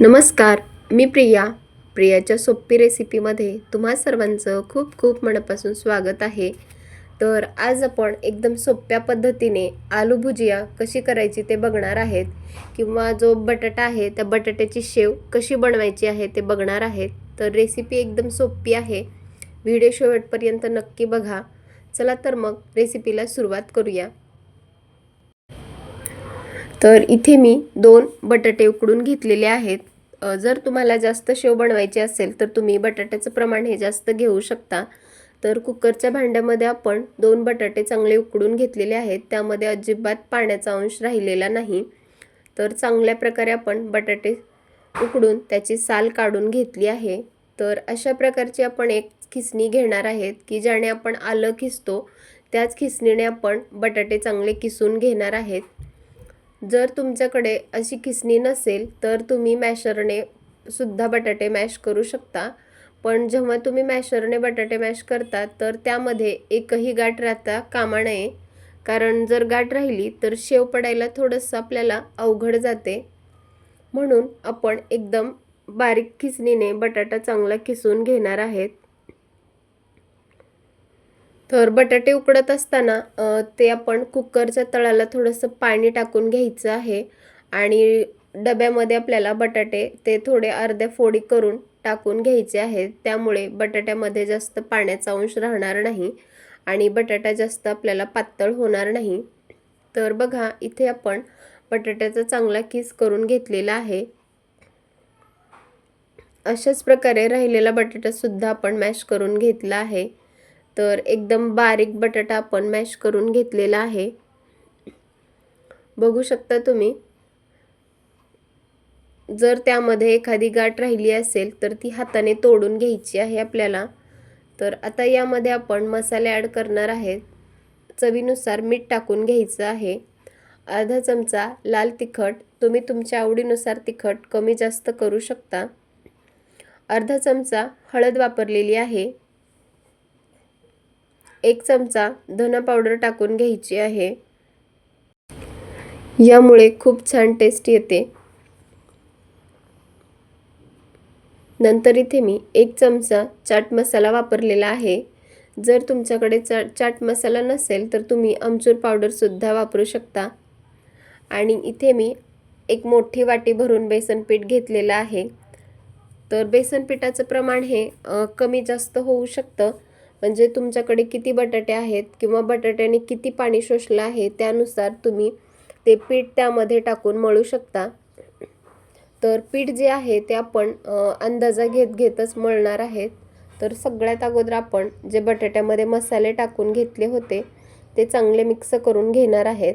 नमस्कार मी प्रिया. प्रियाच्या सोपी रेसिपीमध्ये तुम्हा सर्वांचं खूप खूप मनापासून स्वागत आहे. तर आज आपण एकदम सोप्या पद्धतीने आलू भुजिया कशी करायची ते बघणार आहेत किंवा जो बटाटा आहे त्या बटाट्याची शेव कशी बनवायची आहे ते बघणार आहेत. तर रेसिपी एकदम सोपी आहे. व्हिडिओ शेवटपर्यंत नक्की बघा. चला तर मग रेसिपीला सुरुवात करूया. तर इथे मी दोन बटाटे उकडून घेतलेले आहेत. जर तुम्हाला जास्त शेव बनवायची असेल तर तुम्ही बटाट्याचं प्रमाण हे जास्त घेऊ शकता. तर कुकरच्या भांड्यामध्ये आपण दोन बटाटे चांगले उकडून घेतलेले आहेत. त्यामध्ये अजिबात पाण्याचा अंश राहिलेला नाही. तर चांगल्या प्रकारे आपण बटाटे उकडून त्याची साल काढून घेतली आहे. तर अशा प्रकारची आपण एक खिसणी घेणार आहेत की ज्याने आपण आलं खिसतो त्याच खिसणीने आपण बटाटे चांगले किसून घेणार आहेत. जर तुमच्याकडे अशी खिसणी नसेल तर तुम्ही मॅशरने सुद्धा बटाटे मॅश करू शकता. पण जेव्हा तुम्ही मॅशरने बटाटे मॅश करता तर त्यामध्ये एकही गाठ राहता कामा नये. कारण जर गाठ राहिली तर शेव पडायला थोडंसं आपल्याला अवघड जाते. म्हणून आपण एकदम बारीक खिसणीने बटाटा चांगला किसून घेणार आहेत. तर बटाटे उकडत असताना ते आपण कुकरच्या तळाला थोडंसं पाणी टाकून घ्यायचं आहे आणि डब्यामध्ये आपल्याला बटाटे ते थोडे अर्ध्या फोडी करून टाकून घ्यायचे आहेत. त्यामुळे बटाट्यामध्ये जास्त पाण्याचा अंश राहणार नाही आणि बटाटा जास्त आपल्याला पातळ होणार नाही. तर बघा इथे आपण बटाट्याचा चांगला किस करून घेतलेला आहे. अशाच प्रकारे राहिलेला बटाटासुद्धा आपण मॅश करून घेतला आहे. तर एकदम बारीक बटाटा आपण मॅश करून घेतलेला आहे. बघू शकता तुम्ही. जर त्यामध्ये एखादी गाठ राहिली असेल तर ती हाताने तोडून घ्यायची आहे आपल्याला. तर आता यामध्ये आपण मसाले ॲड करणार आहेत चवीनुसार मीठ टाकून घ्यायचं आहे. अर्धा चमचा लाल तिखट. तुम्ही तुमच्या आवडीनुसार तिखट कमी जास्त करू शकता. अर्धा चमचा हळद वापरलेली आहे. एक चमचा धना पावडर टाकून घ्यायची आहे. यामुळे खूप छान टेस्ट येते. नंतर इथे मी एक चमचा चाट मसाला वापरलेला आहे. जर तुमच्याकडे चा चाट मसाला नसेल तर तुम्ही आमचूर पावडरसुद्धा वापरू शकता. आणि इथे मी एक मोठी वाटी भरून बेसन पीठ घेतलेलं आहे. तर बेसन पिठाचं प्रमाण हे कमी जास्त होऊ शकतं. म्हणजे तुमच्याकडे किती बटाटे आहेत किंवा बटाट्याने किती पाणी शोषलं आहे त्यानुसार तुम्ही ते पीठ त्यामध्ये टाकून मळू शकता. तर पीठ जे आहे ते आपण अंदाजा घेत घेतच मळणार आहेत. तर सगळ्यात अगोदर आपण जे बटाट्यामध्ये मसाले टाकून घेतले होते ते चांगले मिक्स करून घेणार आहेत.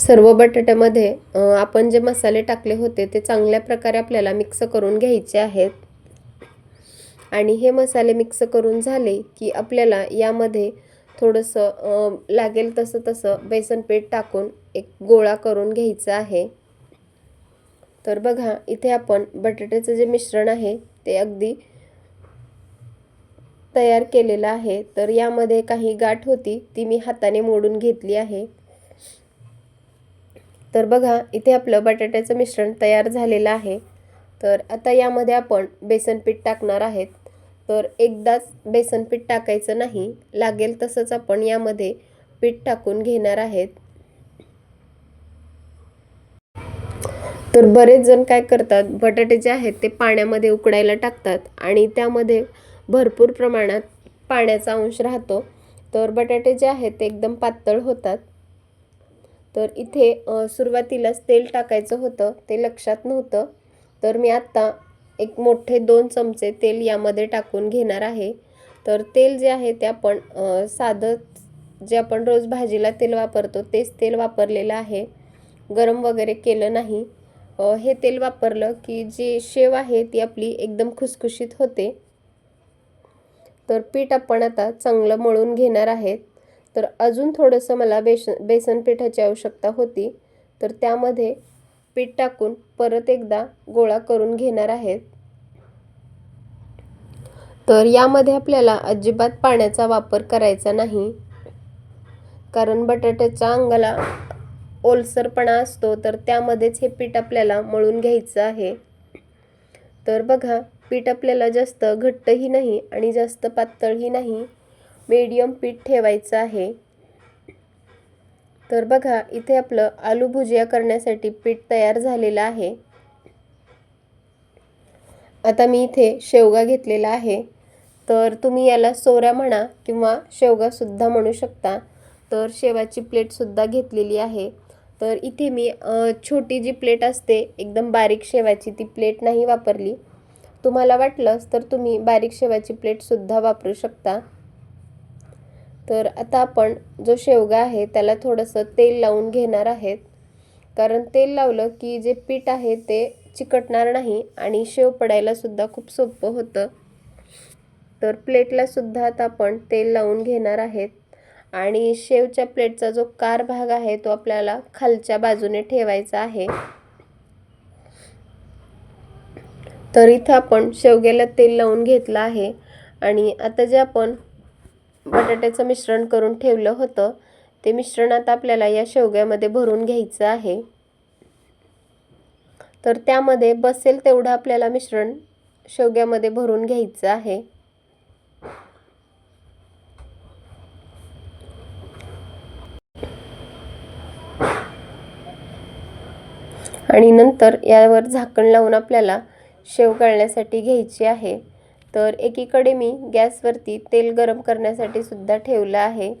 सर्व बटाट्यामध्ये आपण जे मसाले टाकले होते ते चांगल्या प्रकारे आपल्याला मिक्स करून घ्यायचे आहेत. आणि हे मसाले मिक्स करून झाले की आपल्याला यामध्ये थोडंसं लागेल तसं तसं बेसन पीठ टाकून एक गोळा करून घ्यायचा आहे. तर बघा इथे आपण बटाट्याचं जे मिश्रण आहे ते अगदी तयार केलेलं आहे. तर यामध्ये काही गाठ होती ती मी हाताने मोडून घेतली आहे. तर बघा इथे आपलं बटाट्याचं मिश्रण तयार झालेलं आहे. तर आता यामध्ये आपण बेसन पीठ टाकणार आहेत. तर एकदाच बेसन पीठ टाकायचं नाही लागेल तसंच आपण यामध्ये पीठ टाकून घेणार आहेत. तर बरेच जण काय करतात बटाटे जे आहेत ते पाण्यामध्ये उकडायला टाकतात आणि त्यामध्ये भरपूर प्रमाणात पाण्याचा अंश राहतो. तर बटाटे जे आहेत ते एकदम पातळ होतात. तर इथे सुरुवातीलाच तेल टाकायचं होतं ते लक्षात नव्हतं. तर मी आत्ता एक मोठे दोन चमचे तेल यामध्ये टाकून घेणार आहे. तर तेल जे आहे ते आपण साधं जे आपण रोज भाजीला तेल वापरतो तेच तेल वापरलेलं आहे. गरम वगैरे केलं नाही. हे तेल वापरलं की जी शेव आहे ती आपली एकदम खुसखुशीत होते. तर पीठ आपण आता चांगलं मळून घेणार आहेत तर अजून थोडंसं मला बेसन बेसन पिठाची आवश्यकता होती. तर त्यामध्ये पीठ टाकून परत एकदा गोळा करून घेणार आहेत. तर यामध्ये आपल्याला अजिबात पाण्याचा वापर करायचा नाही. कारण बटाट्याच्या अंगाला ओलसरपणा असतो तर त्यामध्येच हे पीठ आपल्याला मळून घ्यायचं आहे. तर बघा पीठ आपल्याला जास्त घट्टही नाही आणि जास्त पातळही नाही. मीडियम पीठ ठेवायचं आहे. तर बघा इथे आपलं आलू भुजिया करण्यासाठी पीठ तयार झालेलं आहे. आता मी इथे शेवगा घेतलेला आहे. तर तुम्ही याला सोऱ्या म्हणा किंवा शेवगासुद्धा म्हणू शकता. तर शेवाची प्लेटसुद्धा घेतलेली आहे. तर इथे मी छोटी जी प्लेट असते एकदम बारीक शेवाची ती प्लेट नाही वापरली. तुम्हाला वाटलंच तर तुम्ही बारीक शेवाची प्लेटसुद्धा वापरू शकता. तर आता आपण जो शेवगा आहे त्याला थोडंसं तेल लावून घेणार आहेत. कारण तेल लावलं की जे पीठ आहे ते चिकटणार नाही आणि शेव पडायलासुद्धा खूप सोपं होतं. तर प्लेटलासुद्धा आता आपण तेल लावून घेणार आहेत. आणि शेवच्या प्लेटचा जो कार भाग आहे तो आपल्याला खालच्या बाजूने ठेवायचा आहे. तर इथं आपण शेवग्याला तेल लावून घेतलं आहे. आणि आता जे आपण बटाट्याचं मिश्रण करून ठेवलं होतं. ते मिश्रण आता आपल्याला या शेवग्यामध्ये भरून घ्यायचं आहे. तर त्यामध्ये बसेल तेवढं आपल्याला मिश्रण शेवग्यामध्ये भरून घ्यायचं आहे. आणि नंतर यावर झाकण लावून आपल्याला शेव गाळण्यासाठी घ्यायची आहे. तर एकीकडे मी गॅसवरती तेल गरम करण्यासाठी सुद्धा ठेवलं आहे.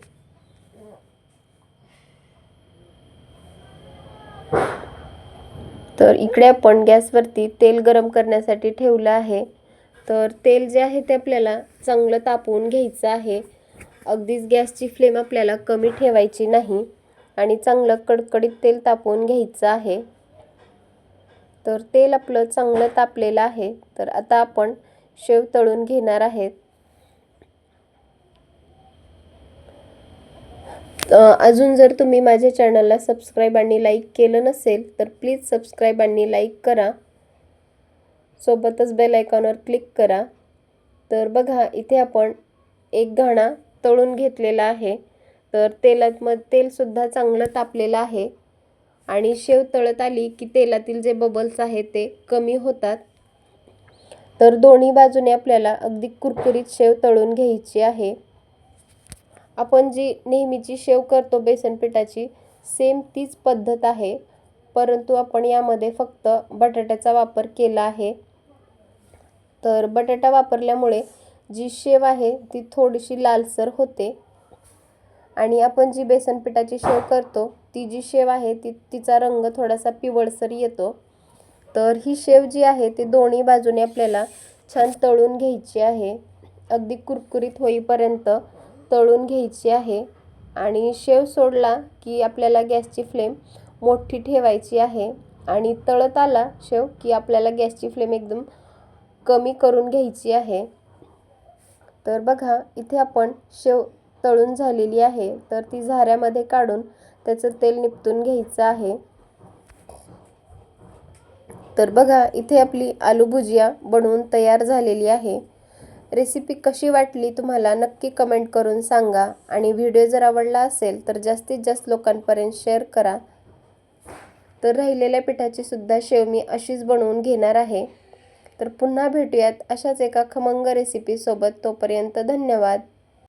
तर इकडे आपण गॅसवरती तेल गरम करण्यासाठी ठेवलं आहे. तर तेल जे आहे ते आपल्याला चांगलं तापवून घ्यायचं आहे. अगदीच गॅसची फ्लेम आपल्याला कमी ठेवायची नाही आणि चांगलं कडकडीत तेल तापवून घ्यायचं आहे. तर तेल आपलं चांगलं तापलेलं आहे. तर आता आपण शेव तळून घेणार आहेत. अजून जर तुम्ही माझ्या चॅनलला सबस्क्राईब आणि लाईक केलं नसेल तर प्लीज सबस्क्राईब आणि लाईक करा. सोबतच बेल आयकॉनवर क्लिक करा. तर बघा इथे आपण एक घाणा तळून घेतलेला आहे. तर तेलात मग तेलसुद्धा चांगलं तापलेलं आहे. आणि शेव तळत आली की तेलातील जे बबल्स आहेत ते कमी होतात. तर दोन्ही बाजूने आपल्याला अगदी कुरकुरीत शेव तळून घ्यायची आहे. आपण जी नेहमीची शेव करतो बेसन पिठाची सेम तीच पद्धत आहे. परंतु आपण यामध्ये फक्त बटाट्याचा वापर केला आहे. तर बटाटा वापरल्यामुळे जी शेव आहे ती थोडीशी लालसर होते. आणि आपण जी बेसन पिठाची शेव करतो ती जी शेव आहे ती तिचा रंग थोडासा पिवळसर येतो. तर ही शेव जी आहे ती दोन्ही बाजूने आपल्याला छान तळून घ्यायची आहे. अगदी कुरकुरीत होईपर्यंत तळून घ्यायची आहे. आणि शेव सोडला की आपल्याला गॅसची फ्लेम मोठी ठेवायची आहे. आणि तळत आला शेव की आपल्याला गॅसची फ्लेम एकदम कमी करून घ्यायची आहे. तर बघा इथे आपण शेव तळून झालेली आहे. तर ती झाऱ्यामध्ये काढून त्याचं तेल निपटून घ्यायचं आहे. तर बघा इथे आपली आलू भुजिया बनवून तयार झालेली आहे. रेसिपी कशी वाटली तुम्हाला नक्की कमेंट करून सांगा आणि व्हिडिओ जर आवडला असेल तर जास्तीत जास्त लोकांपर्यंत शेअर करा. तर राहिलेल्या पिठाची सुद्धा शेव मी अशीच बनवून घेणार आहे. तर पुन्हा भेटूयात अशाच एका खमंग रेसिपीसोबत तोपर्यंत धन्यवाद.